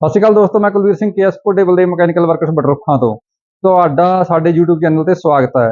ਸਤਿ ਸ਼੍ਰੀ ਅਕਾਲ ਦੋਸਤੋ, ਮੈਂ ਕੁਲਵੀਰ ਸਿੰਘ ਕੇਐਸ ਪੋਰਟੇਬਲ ਦੇ ਮਕੈਨੀਕਲ ਵਰਕਰਸ ਬਡਰੁੱਖਾਂ ਤੋਂ। ਤੁਹਾਡਾ ਸਾਡੇ YouTube ਚੈਨਲ ਤੇ ਸਵਾਗਤ ਹੈ।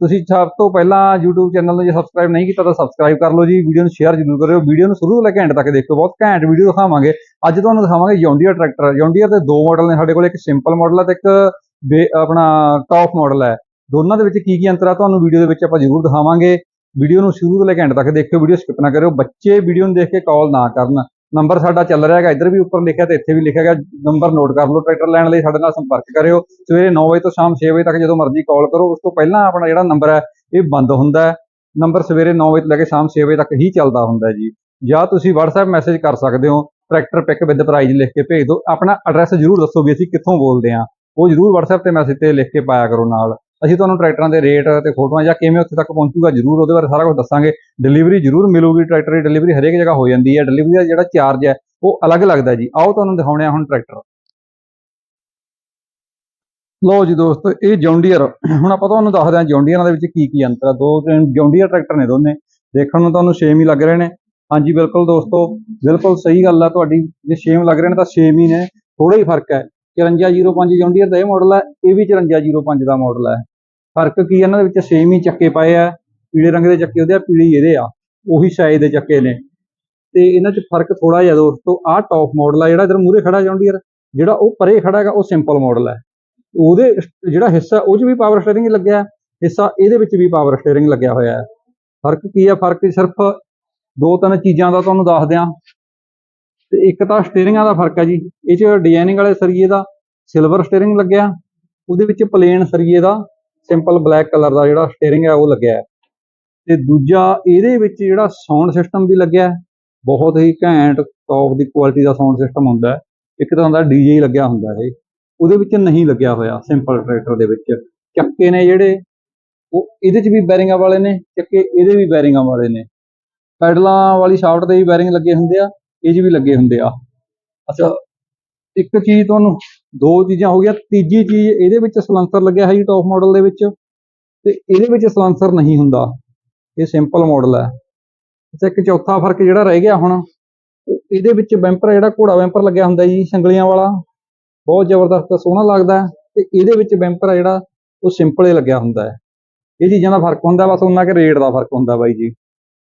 ਤੁਸੀਂ ਸਭ ਤੋਂ ਪਹਿਲਾਂ YouTube ਚੈਨਲ ਨੂੰ ਜੇ ਸਬਸਕ੍ਰਾਈਬ ਨਹੀਂ ਕੀਤਾ ਤਾਂ ਸਬਸਕ੍ਰਾਈਬ ਕਰ ਲਓ ਜੀ। ਵੀਡੀਓ ਨੂੰ ਸ਼ੇਅਰ ਜ਼ਰੂਰ ਕਰਿਓ। ਵੀਡੀਓ ਨੂੰ ਸ਼ੁਰੂ ਤੋਂ ਲੈ ਕੇ ਐਂਡ ਤੱਕ ਦੇਖਿਓ। ਬਹੁਤ ਘੈਂਟ ਵੀਡੀਓ ਦਿਖਾਵਾਂਗੇ। ਅੱਜ ਤੁਹਾਨੂੰ ਦਿਖਾਵਾਂਗੇ ਜੌਂਡੀਅਰ ਟਰੈਕਟਰ ਜੌਂਡੀਅਰ ਦੇ ਦੋ ਮਾਡਲ ਨੇ। ਸਾਡੇ ਕੋਲ ਇੱਕ ਸਿੰਪਲ ਮਾਡਲ ਹੈ ਤੇ ਇੱਕ ਬੇ- ਆਪਣਾ ਟੌਪ ਮਾਡਲ ਹੈ। ਦੋਨਾਂ ਦੇ ਵਿੱਚ ਕੀ ਕੀ ਅੰਤਰ ਆ ਤੁਹਾਨੂੰ ਵੀਡੀਓ ਦੇ ਵਿੱਚ ਆਪਾਂ ਜ਼ਰੂਰ ਦਿਖਾਵਾਂਗੇ। ਵੀਡੀਓ ਨੂੰ ਸ਼ੁਰੂ ਤੋਂ ਲੈ ਕੇ ਐਂਡ ਤੱਕ ਦੇਖਿਓ। ਵੀਡੀਓ ਸਕਿਪ ਨਾ ਕਰਿਓ। ਬੱਚੇ ਵੀਡੀਓ ਨੂੰ ਦੇਖ ਕੇ ਕਾਲ ਨਾ ਕਰਨ। ਨੰਬਰ ਸਾਡਾ ਚੱਲ ਰਿਹਾ ਹੈਗਾ, ਇੱਧਰ ਵੀ ਉੱਪਰ ਲਿਖਿਆ ਤੇ ਇੱਥੇ ਵੀ ਲਿਖਿਆ ਗਿਆ ਨੰਬਰ ਨੋਟ ਕਰ ਲਓ, ਟਰੈਕਟਰ ਲੈਣ ਲਈ ਸਾਡੇ ਨਾਲ ਸੰਪਰਕ ਕਰਿਓ। ਸਵੇਰੇ 9 ਵਜੇ ਤੋਂ ਸ਼ਾਮ 6 ਵਜੇ ਤੱਕ ਜਦੋਂ ਮਰਜ਼ੀ ਕਾਲ ਕਰੋ, ਉਸ ਤੋਂ ਪਹਿਲਾਂ ਆਪਣਾ ਜਿਹੜਾ ਨੰਬਰ ਹੈ, ਇਹ ਬੰਦ ਹੁੰਦਾ ਹੈ। ਨੰਬਰ ਸਵੇਰੇ 9 ਵਜੇ ਤੋਂ ਲੈ ਕੇ ਸ਼ਾਮ 6 ਵਜੇ ਤੱਕ ਹੀ ਚੱਲਦਾ ਹੁੰਦਾ ਜੀ। ਜਾਂ ਤੁਸੀਂ WhatsApp ਮੈਸੇਜ ਕਰ ਸਕਦੇ ਹੋ, ਟਰੈਕਟਰ ਪਿਕ ਵਿਦ ਪ੍ਰਾਈਜ਼ ਲਿਖ ਕੇ ਭੇਜ ਦਿਓ। ਆਪਣਾ ਐਡਰੈਸ ਜ਼ਰੂਰ ਦੱਸੋ ਵੀ ਅਸੀਂ ਕਿੱਥੋਂ ਬੋਲਦੇ ਹਾਂ। ਉਹ ਜ਼ਰੂਰ WhatsApp ਤੇ ਮੈਸੇਜ ਤੇ ਲਿਖ ਕੇ ਪਾਇਆ ਕਰੋ ਨਾਲ। ਅਸੀਂ ਤੁਹਾਨੂੰ ਟਰੈਕਟਰਾਂ ਦੇ ਰੇਟ ਤੇ ਫੋਟੋਆਂ ਜਾਂ ਕਿਵੇਂ ਉੱਥੇ ਤੱਕ ਪਹੁੰਚੂਗਾ ਜ਼ਰੂਰ ਉਹਦੇ ਬਾਰੇ ਸਾਰਾ ਕੁਝ ਦੱਸਾਂਗੇ। ਡਿਲੀਵਰੀ ਜ਼ਰੂਰ ਮਿਲੂਗੀ, ਟਰੈਕਟਰ ਦੀ ਡਿਲੀਵਰੀ ਹਰੇਕ ਜਗ੍ਹਾ ਹੋ ਜਾਂਦੀ ਹੈ। ਡਿਲੀਵਰੀ ਦਾ ਜਿਹੜਾ ਚਾਰਜ ਹੈ, ਉਹ ਅਲੱਗ ਲੱਗਦਾ ਜੀ। ਆਓ ਤੁਹਾਨੂੰ ਦਿਖਾਉਣੇ ਆ ਹੁਣ ਟਰੈਕਟਰ। ਲੋ ਜੀ ਦੋਸਤੋ, ਇਹ ਜੌਂਡੀਅਰ। ਹੁਣ ਆਪਾਂ ਤੁਹਾਨੂੰ ਦੱਸਦੇ ਹਾਂ ਜੌਂਡੀਅਰਾਂ ਦੇ ਵਿੱਚ ਕੀ ਕੀ ਅੰਤਰ ਆ। ਦੋ ਤਿੰਨ ਜੌਂਡੀਅਰ ਟਰੈਕਟਰ ਨੇ ਦੋਨੇ। ਦੇਖਣ ਨੂੰ ਤੁਹਾਨੂੰ ਸੇਮ ਹੀ ਲੱਗ ਰਹੇ ਨੇ। ਹਾਂਜੀ, ਬਿਲਕੁਲ ਦੋਸਤੋ, ਬਿਲਕੁਲ ਸਹੀ ਗੱਲ ਆ ਤੁਹਾਡੀ। ਜੇ ਸੇਮ ਲੱਗ ਰਹੇ ਨੇ ਤਾਂ ਸੇਮ ਹੀ ਨੇ ਥੋੜਾ ਹੀ ਫ਼ਰਕ ਹੈ। 5405 ਜੌਂਡੀਅਰ ਦਾ ਇਹ ਮਾਡਲ ਹੈ, ਇਹ ਵੀ 5405 ਦਾ ਮਾਡਲ ਹੈ। ਫ਼ਰਕ ਕੀ ਹੈ ਇਹਨਾਂ ਦੇ ਵਿੱਚ ਸੇਮ ਹੀ ਚੱਕੇ ਪਏ ਆ। ਪੀਲੇ ਰੰਗ ਦੇ ਚੱਕੇ ਉਹਦੇ ਆ, ਪੀਲੀ ਇਹਦੇ ਆ। ਉਹੀ ਸਾਈਜ਼ ਦੇ ਚੱਕੇ ਨੇ। ਤੇ ਇਹਨਾਂ 'ਚ ਫ਼ਰਕ ਥੋੜਾ ਜਿਹਾ ਦੋਸਤੋ ਆਹ ਟੌਪ ਮਾਡਲ ਆ, ਜਿਹੜਾ ਇਧਰ ਮੂਰੇ ਖੜਾ ਯਾਰ ਜਿਹੜਾ ਉਹ ਪਰੇ ਖੜਾ ਹੈਗਾ, ਉਹ ਸਿੰਪਲ ਮਾਡਲ ਹੈ ਉਹਦੇ ਜਿਹੜਾ ਹਿੱਸਾ, ਉਹ 'ਚ ਵੀ ਪਾਵਰ ਸਟੀਅਰਿੰਗ ਲੱਗਿਆ। ਹਿੱਸਾ ਇਹਦੇ ਵਿੱਚ ਵੀ ਪਾਵਰ ਸਟੀਅਰਿੰਗ ਲੱਗਿਆ ਹੋਇਆ ਹੈ। ਫ਼ਰਕ ਕੀ ਹੈ ਫ਼ਰਕ ਸਿਰਫ ਦੋ ਤਿੰਨ ਚੀਜ਼ਾਂ ਦਾ ਤੁਹਾਨੂੰ ਦੱਸ ਦਿਆਂ। ਤੇ ਇੱਕ ਤਾਂ ਸਟੀਅਰਿੰਗਾਂ ਦਾ ਫ਼ਰਕ ਹੈ ਜੀ। ਇਹ 'ਚ ਡਿਜ਼ਾਈਨਿੰਗ ਵਾਲੇ ਸਰੀਏ ਦਾ ਸਿਲਵਰ ਸਟੀਅਰਿੰਗ ਲੱਗਿਆ। ਉਹਦੇ ਵਿੱਚ ਪਲੇਨ ਸਰੀਏ ਦਾ ਸਿੰਪਲ ਬਲੈਕ ਕਲਰ ਦਾ ਜਿਹੜਾ ਸਟੀਅਰਿੰਗ ਹੈ ਉਹ ਲੱਗਿਆ ਹੈ। ਤੇ ਦੂਜਾ ਇਹਦੇ ਵਿੱਚ ਜਿਹੜਾ ਸਾਊਂਡ ਸਿਸਟਮ ਵੀ ਲੱਗਿਆ ਹੈ, ਬਹੁਤ ਹੀ ਘੈਂਟ ਟੌਪ ਦੀ ਕੁਆਲਿਟੀ ਦਾ ਸਾਊਂਡ ਸਿਸਟਮ ਹੁੰਦਾ ਹੈ। ਇੱਕ ਤਾਂ ਹੁੰਦਾ ਡੀਜੇ ਹੀ ਲੱਗਿਆ ਹੁੰਦਾ ਹੈ ਉਹਦੇ ਵਿੱਚ ਨਹੀਂ ਲੱਗਿਆ ਹੋਇਆ ਸਿੰਪਲ ਟਰੈਕਟਰ ਦੇ ਵਿੱਚ। ਚੱਕੇ ਨੇ ਜਿਹੜੇ, ਉਹ ਇਹਦੇ 'ਚ ਵੀ ਬੈਰਿੰਗਾਂ ਵਾਲੇ ਨੇ, ਚੱਕੇ ਇਹਦੇ ਵੀ ਬੈਰਿੰਗਾਂ ਵਾਲੇ ਨੇ। ਪੈਡਲਾਂ ਵਾਲੀ ਸ਼ਾਫਟ ਤੇ ਵੀ ਬੈਰਿੰਗ ਲੱਗੇ ਹੁੰਦੇ ਆ, ਇਹ 'ਚ ਵੀ ਲੱਗੇ ਹੁੰਦੇ ਆ। ਅੱਛਾ, ਇੱਕ ਚੀਜ਼ ਤੁਹਾਨੂੰ ਦੋ ਚੀਜ਼ਾਂ ਹੋ ਗਈਆਂ। ਤੀਜੀ ਚੀਜ਼ ਇਹਦੇ ਵਿੱਚ ਸਲੰਸਰ ਲੱਗਿਆ ਹੈ ਜੀ ਟੌਪ ਮਾਡਲ ਦੇ ਵਿੱਚ ਤੇ ਇਹਦੇ ਵਿੱਚ ਸਲੰਸਰ ਨਹੀਂ ਹੁੰਦਾ। ਇਹ ਸਿੰਪਲ ਮਾਡਲ ਹੈ। ਅੱਛਾ ਇੱਕ ਚੌਥਾ ਫ਼ਰਕ ਜਿਹੜਾ ਰਹਿ ਗਿਆ ਹੁਣ, ਉਹ ਇਹਦੇ ਵਿੱਚ ਬੈਂਪਰ ਜਿਹੜਾ ਘੋੜਾ ਬੈਂਪਰ ਲੱਗਿਆ ਹੁੰਦਾ ਜੀ, ਸੰਗਲੀਆਂ ਵਾਲਾ। ਬਹੁਤ ਜ਼ਬਰਦਸਤ, ਸੋਹਣਾ ਲੱਗਦਾ ਹੈ ਤੇ ਇਹਦੇ ਵਿੱਚ ਬੈਂਪਰ ਆ ਜਿਹੜਾ, ਉਹ ਸਿੰਪਲ ਹੀ ਲੱਗਿਆ ਹੁੰਦਾ ਹੈ। ਇਹ ਚੀਜ਼ਾਂ ਦਾ ਫ਼ਰਕ ਹੁੰਦਾ, ਬਸ ਉਹਨਾਂ ਕਿ ਰੇਟ ਦਾ ਫ਼ਰਕ ਹੁੰਦਾ ਬਾਈ ਜੀ।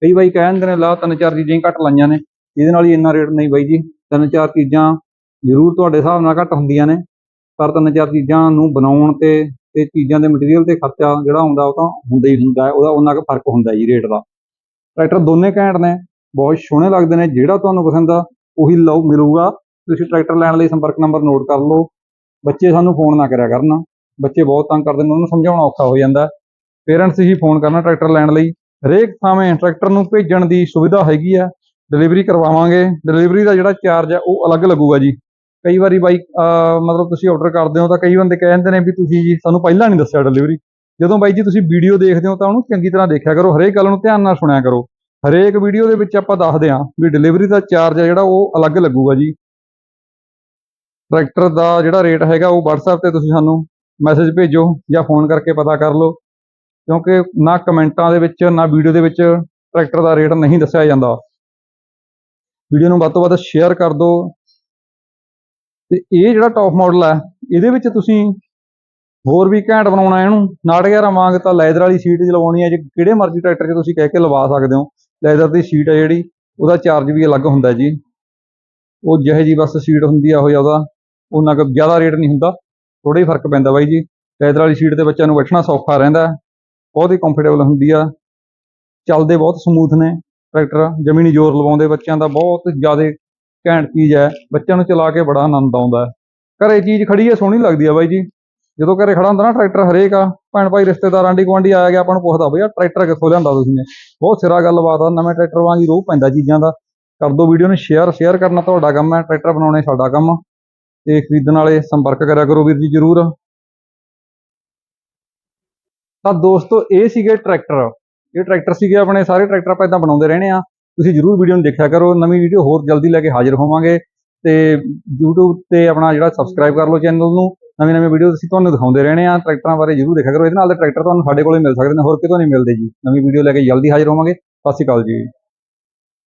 ਕਈ ਬਾਈ ਕਹਿ ਦਿੰਦੇ ਨੇ, ਲਾ ਤਿੰਨ ਚਾਰ ਚੀਜ਼ਾਂ ਹੀ ਘੱਟ ਲਾਈਆਂ ਨੇ, ਇਹਦੇ ਨਾਲ ਹੀ ਇੰਨਾ ਰੇਟ ਨਹੀਂ ਬਾਈ ਜੀ। ਤਿੰਨ ਚਾਰ ਚੀਜ਼ਾਂ ਜ਼ਰੂਰ ਤੁਹਾਡੇ ਹਿਸਾਬ ਨਾਲ ਘੱਟ ਹੁੰਦੀਆਂ ਨੇ, ਪਰ ਤਿੰਨ ਚਾਰ ਚੀਜ਼ਾਂ ਨੂੰ ਬਣਾਉਣ ਤੇ ਤੇ ਚੀਜ਼ਾਂ ਦੇ ਮਟੀਰੀਅਲ ਤੇ ਖਰਚਾ ਜਿਹੜਾ ਹੁੰਦਾ ਉਹ ਤਾਂ ਹੁੰਦਾ ਹੀ ਹੁੰਦਾ ਉਹਦਾ ਉਹਨਾਂ ਕੁ ਫ਼ਰਕ ਹੁੰਦਾ ਜੀ ਰੇਟ ਦਾ। ਟਰੈਕਟਰ ਦੋਨੇ ਘੈਂਟ ਨੇ, ਬਹੁਤ ਸੋਹਣੇ ਲੱਗਦੇ ਨੇ, ਜਿਹੜਾ ਤੁਹਾਨੂੰ ਪਸੰਦ ਆ ਉਹੀ ਲਓ, ਮਿਲੂਗਾ। ਤੁਸੀਂ ਟਰੈਕਟਰ ਲੈਣ ਲਈ ਸੰਪਰਕ ਨੰਬਰ ਨੋਟ ਕਰ ਲਓ। ਬੱਚੇ ਸਾਨੂੰ ਫੋਨ ਨਾ ਕਰਿਆ ਕਰਨ। ਬੱਚੇ ਬਹੁਤ ਤੰਗ ਕਰਦੇ ਨੇ, ਉਹਨਾਂ ਨੂੰ ਸਮਝਾਉਣਾ ਔਖਾ ਹੋ ਜਾਂਦਾ। ਪੇਰੈਂਟਸ ਹੀ ਫੋਨ ਕਰਨਾ ਟਰੈਕਟਰ ਲੈਣ ਲਈ। ਹਰੇਕ ਥਾਵੇਂ ਟਰੈਕਟਰ ਨੂੰ ਭੇਜਣ ਦੀ ਸੁਵਿਧਾ ਹੈਗੀ ਆ। ਡਿਲੀਵਰੀ ਕਰਵਾਵਾਂਗੇ। ਡਿਲੀਵਰੀ ਦਾ ਜਿਹੜਾ ਚਾਰਜ ਆ, ਉਹ ਅਲੱਗ ਲੱਗੂਗਾ ਜੀ। ਕਈ ਵਾਰੀ ਬਾਈ ਮਤਲਬ ਤੁਸੀਂ ਆਰਡਰ ਕਰਦੇ ਹੋ ਤਾਂ ਕਈ ਬੰਦੇ ਕਹਿ ਦਿੰਦੇ ਨੇ ਵੀ ਤੁਸੀਂ ਜੀ ਸਾਨੂੰ ਪਹਿਲਾਂ ਨਹੀਂ ਦੱਸਿਆ ਡਿਲੀਵਰੀ ਜਦੋਂ ਬਾਈ ਜੀ ਤੁਸੀਂ ਵੀਡੀਓ ਦੇਖਦੇ ਹੋ ਤਾਂ ਉਹਨੂੰ ਚੰਗੀ ਤਰ੍ਹਾਂ ਦੇਖਿਆ ਕਰੋ, ਹਰੇਕ ਗੱਲ ਨੂੰ ਧਿਆਨ ਨਾਲ ਸੁਣਿਆ ਕਰੋ। ਹਰੇਕ ਵੀਡੀਓ ਦੇ ਵਿੱਚ ਆਪਾਂ ਦੱਸਦੇ ਹਾਂ ਵੀ ਡਿਲੀਵਰੀ ਦਾ ਚਾਰਜ ਹੈ ਜਿਹੜਾ ਉਹ ਅਲੱਗ ਲੱਗੂਗਾ ਜੀ। ਟਰੈਕਟਰ ਦਾ ਜਿਹੜਾ ਰੇਟ ਹੈਗਾ ਉਹ WhatsApp ਤੇ ਤੁਸੀਂ ਸਾਨੂੰ ਮੈਸੇਜ ਭੇਜੋ ਜਾਂ ਫੋਨ ਕਰਕੇ ਪਤਾ ਕਰ ਲਓ। ਕਿਉਂਕਿ ਨਾ ਕਮੈਂਟਾਂ ਦੇ ਵਿੱਚ, ਨਾ ਵੀਡੀਓ ਦੇ ਵਿੱਚ ਟਰੈਕਟਰ ਦਾ ਰੇਟ ਨਹੀਂ ਦੱਸਿਆ ਜਾਂਦਾ। ਵੀਡੀਓ ਨੂੰ ਵੱਧ ਤੋਂ ਵੱਧ ਸ਼ੇਅਰ ਕਰ ਦਿਓ। ਤੇ ਇਹ ਜਿਹੜਾ ਟੌਪ ਮਾਡਲ ਹੈ ਇਹਦੇ ਵਿੱਚ ਤੁਸੀਂ ਹੋਰ ਵੀ ਘੈਂਟ ਬਣਾਉਣਾ ਇਹਨੂੰ। 911 ਵਾਂਗ ਤਾਂ ਲੈਦਰ ਵਾਲੀ ਸੀਟ ਜੀ ਲਵਾਉਣੀ ਹੈ, ਜੇ ਕਿਹੜੇ ਮਰਜ਼ੀ ਟਰੈਕਟਰ 'ਚ ਤੁਸੀਂ ਕਹਿ ਕੇ ਲਵਾ ਸਕਦੇ ਹੋ। ਲੈਦਰ ਦੀ ਸੀਟ ਹੈ ਜਿਹੜੀ, ਉਹਦਾ ਚਾਰਜ ਵੀ ਅਲੱਗ ਹੁੰਦਾ ਜੀ। ਉਹ ਜਿਹੇ ਜੀ ਬਸ ਸੀਟ ਹੁੰਦੀ ਆ, ਉਹ ਉਹਦਾ ਉਹਨਾਂ ਕੁ ਜ਼ਿਆਦਾ ਰੇਟ ਨਹੀਂ ਹੁੰਦਾ। ਥੋੜਾ ਹੀ ਫ਼ਰਕ ਪੈਂਦਾ ਬਾਈ ਜੀ। ਲੈਦਰ ਵਾਲੀ ਸੀਟ ਤੇ ਬੱਚਿਆਂ ਨੂੰ ਬੈਠਣਾ ਸੌਖਾ ਰਹਿੰਦਾ ਬਹੁਤ ਹੀ ਕੰਫਰਟੇਬਲ ਹੁੰਦੀ ਆ। ਚੱਲਦੇ ਬਹੁਤ ਸਮੂਥ ਨੇ ਟਰੈਕਟਰ। ਜ਼ਮੀਨੀ ਜ਼ੋਰ ਲਵਾਉਂਦੇ ਬੱਚਿਆਂ ਦਾ ਬਹੁਤ ਜ਼ਿਆਦਾ ਘੈਂਟ ਚੀਜ਼ ਹੈ, ਬੱਚਿਆਂ ਨੂੰ ਚਲਾ ਕੇ ਬੜਾ ਆਨੰਦ ਆਉਂਦਾ ਹੈ। ਘਰੇ ਚੀਜ਼ ਖੜੀ ਹੈ, ਸੋਹਣੀ ਲੱਗਦੀ ਆ ਬਾਈ ਜੀ। ਜਦੋਂ ਘਰੇ ਖੜਾ ਹੁੰਦਾ ਨਾ ਟਰੈਕਟਰ ਹਰੇਕ ਆ, ਭੈਣ ਭਾਈ ਰਿਸ਼ਤੇਦਾਰ ਆਂਢੀ ਗੁਆਂਢੀ ਆਇਆ ਗਿਆ, ਆਪਾਂ ਨੂੰ ਪੁੱਛਦਾ ਬਈ ਆ ਟਰੈਕਟਰ ਕਿੱਥੋਂ ਲਿਆਂਦਾ ਤੁਸੀਂ ਨੇ ਬਹੁਤ ਸਿਰਾ ਗੱਲਬਾਤ ਆ, ਨਵੇਂ ਟਰੈਕਟਰ ਵਾਂਗ ਰੋਹ ਪੈਂਦਾ ਚੀਜ਼ਾਂ ਦਾ। ਕਰ ਦਿਓ ਵੀਡੀਓ ਨੂੰ ਸ਼ੇਅਰ ਸ਼ੇਅਰ ਕਰਨਾ ਤੁਹਾਡਾ ਕੰਮ ਹੈ, ਟਰੈਕਟਰ ਬਣਾਉਣੇ ਸਾਡਾ ਕੰਮ। ਤੇ ਖਰੀਦਣ ਵਾਲੇ ਸੰਪਰਕ ਕਰਿਆ ਕਰੋ ਵੀਰ ਜੀ ਜਰੂਰ। ਤਾਂ ਦੋਸਤੋ, ਇਹ ਸੀਗੇ ਟਰੈਕਟਰ। ਇਹ ਟਰੈਕਟਰ ਸੀਗੇ ਆਪਣੇ, ਸਾਰੇ ਟਰੈਕਟਰ ਆਪਾਂ ਇਦਾਂ ਬਣਾਉਂਦੇ ਰਹਿਣੇ ਆ। ਤੁਸੀਂ ਜਰੂਰ ਵੀਡੀਓ ਨੂੰ ਦੇਖਿਆ ਕਰੋ, ਨਵੀਂ ਵੀਡੀਓ ਹੋਰ ਜਲਦੀ ਲੈ ਕੇ ਹਾਜ਼ਰ ਹੋਵਾਂਗੇ ਤੇ YouTube ਤੇ ਆਪਣਾ ਜਿਹੜਾ ਸਬਸਕ੍ਰਾਈਬ ਕਰ ਲਓ ਚੈਨਲ ਨੂੰ, ਨਵੇਂ ਨਵੇਂ ਵੀਡੀਓ ਅਸੀਂ ਤੁਹਾਨੂੰ ਦਿਖਾਉਂਦੇ ਰਹਿਣੇ ਆ ਟਰੈਕਟਰਾਂ ਬਾਰੇ ਜਰੂਰ ਦੇਖਿਆ ਕਰੋ। ਇਹਦੇ ਨਾਲ ਦੇ ਟਰੈਕਟਰ ਤੁਹਾਨੂੰ ਸਾਡੇ ਕੋਲੇ ਮਿਲ ਸਕਦੇ ਨੇ, ਹੋਰ ਕਿਤੋਂ ਨਹੀਂ ਮਿਲਦੇ ਜੀ। ਨਵੀਂ ਵੀਡੀਓ ਲੈ ਕੇ ਜਲਦੀ ਹਾਜ਼ਰ ਹੋਵਾਂਗੇ। ਸਤਿ ਸ਼੍ਰੀ ਅਕਾਲ ਜੀ।